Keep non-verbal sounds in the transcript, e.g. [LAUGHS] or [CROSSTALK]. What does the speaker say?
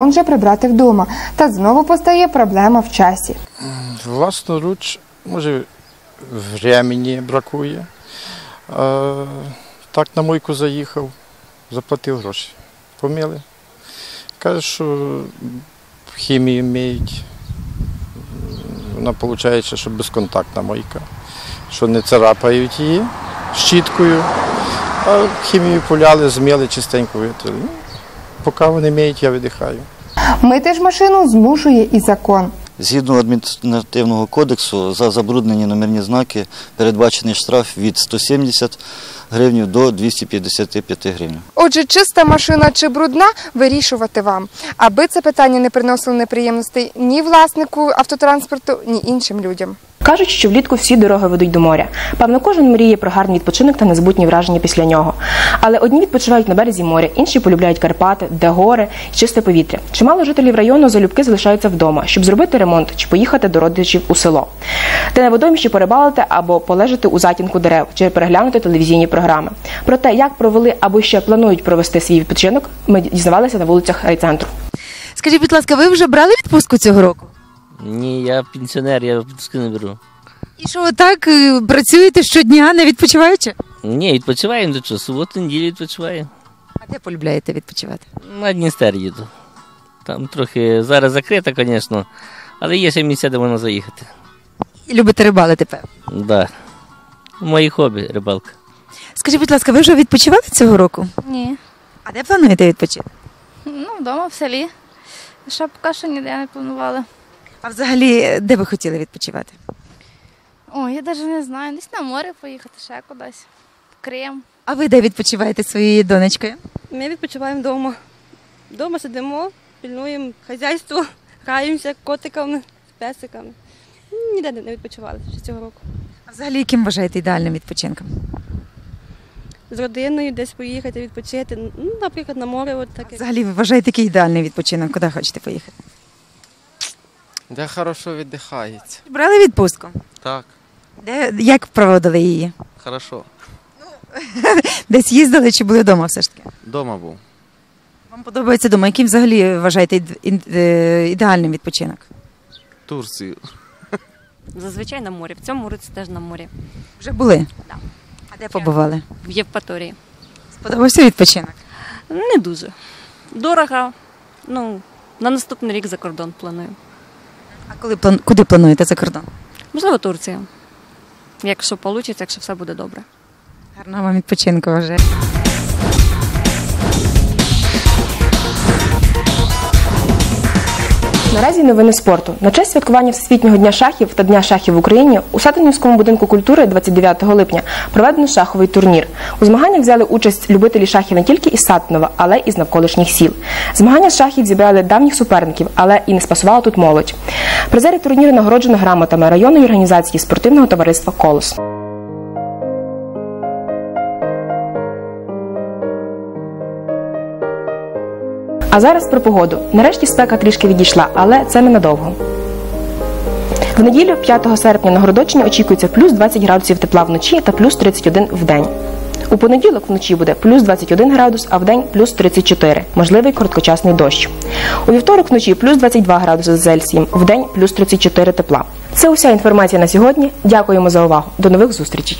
Он же прибрати вдома, та знову постає проблема в часі. Власноруч, може, времени бракує. А, так на мойку заїхав, заплатив гроші. Помили. Каже, що хімію вміють. Вона виходить, що безконтактна мойка, що не царапають її щіткою, а хімію поляли, зміли, чистенько витрили. Поки вони вміють, я видихаю. Мити ж машину змушує і закон. Згідно адміністративного кодексу, за забруднені номерні знаки передбачений штраф від 170 гривень до 255 гривень. Отже, чиста машина чи брудна вирішувати вам, аби це питання не приносило неприємностей ні власнику автотранспорту, ні іншим людям. Кажуть, що влітку всі дороги ведуть до моря. Певно, кожен мріє про гарний відпочинок та незабутні враження після нього. Але одні відпочивають на березі моря, інші полюбляють Карпати, де гори і чисте повітря. Чимало жителів району залюбки залишаються вдома, щоб зробити ремонт чи поїхати до родичів у село, де на водоймищі порибалити або полежати у затінку дерев чи переглянути телевізійні програми. Про те, як провели або ще планують провести свій відпочинок, ми дізнавалися на вулицях райцентру. Скажіть, будь ласка, ви вже брали відпустку цього року? Ні, я пенсіонер, я відпустки не беру. І що ви так е, працюєте щодня, не відпочиваючи? Ні, відпочиваємо до чого. Суботу, неділю відпочиваємо. А де полюбляєте відпочивати? На Дністер їду. Там трохи зараз закрито, звісно, але є ще місця, де можна заїхати. І любите рибалити, певно. Да. Мої хобі рибалка. Скажіть, будь ласка, ви вже відпочивали цього року? Ні. А де плануєте відпочити? Ну, вдома в селі. Ще поки що ніде не планували. А взагалі, де ви хотіли відпочивати? Ой, я навіть не знаю. Десь на море поїхати, ще кудись. В Крим. А ви де відпочиваєте своєю донечкою? Ми відпочиваємо вдома. Вдома сидимо, пільнуємо хазяйство, граємося котиками, з песиками. Ніде не відпочивали ще цього року. А взагалі, яким вважаєте ідеальним відпочинком? З родиною десь поїхати, відпочити. Ну, наприклад, на море, от таке. Взагалі, ви вважаєте, який ідеальний відпочинок? Куди хочете поїхати? Де хорошо віддихається. Брали відпустку? Так, Де, як проводили її? хорошо. [LAUGHS] Десь їздили чи були вдома все ж таки? Дома був. Вам подобається вдома? Яким взагалі вважаєте е, ідеальним відпочинок? Турцію. Зазвичай на морі. В цьому році теж на морі. Вже були? Да. А де побували? В Євпаторії. Сподобався відпочинок? Не дуже. Дорого. Ну, на наступний рік за кордон планую. А коли план... куди плануєте за кордон? Можливо, Турція. Якщо вийде, якщо все буде добре. Гарного вам відпочинку вже. Наразі новини спорту. На честь святкування Всесвітнього дня шахів та Дня шахів в Україні у Сатанівському будинку культури 29 липня проведено шаховий турнір. У змаганнях взяли участь любителі шахів не тільки із Сатанова, але і з навколишніх сіл. Змагання з шахів зібрали давніх суперників, але і не спасувала тут молодь. Призери турніру нагороджено грамотами районної організації спортивного товариства Колос. А зараз про погоду. Нарешті спека трішки відійшла, але це ненадовго. В неділю, 5 серпня, на Городочині очікується плюс 20 градусів тепла вночі та плюс 31 в день. У понеділок вночі буде плюс 21 градус, а в день плюс 34, можливий короткочасний дощ. У вівторок вночі плюс 22 градуси за Цельсієм, в день плюс 34 тепла. Це уся інформація на сьогодні. Дякуємо за увагу. До нових зустрічей.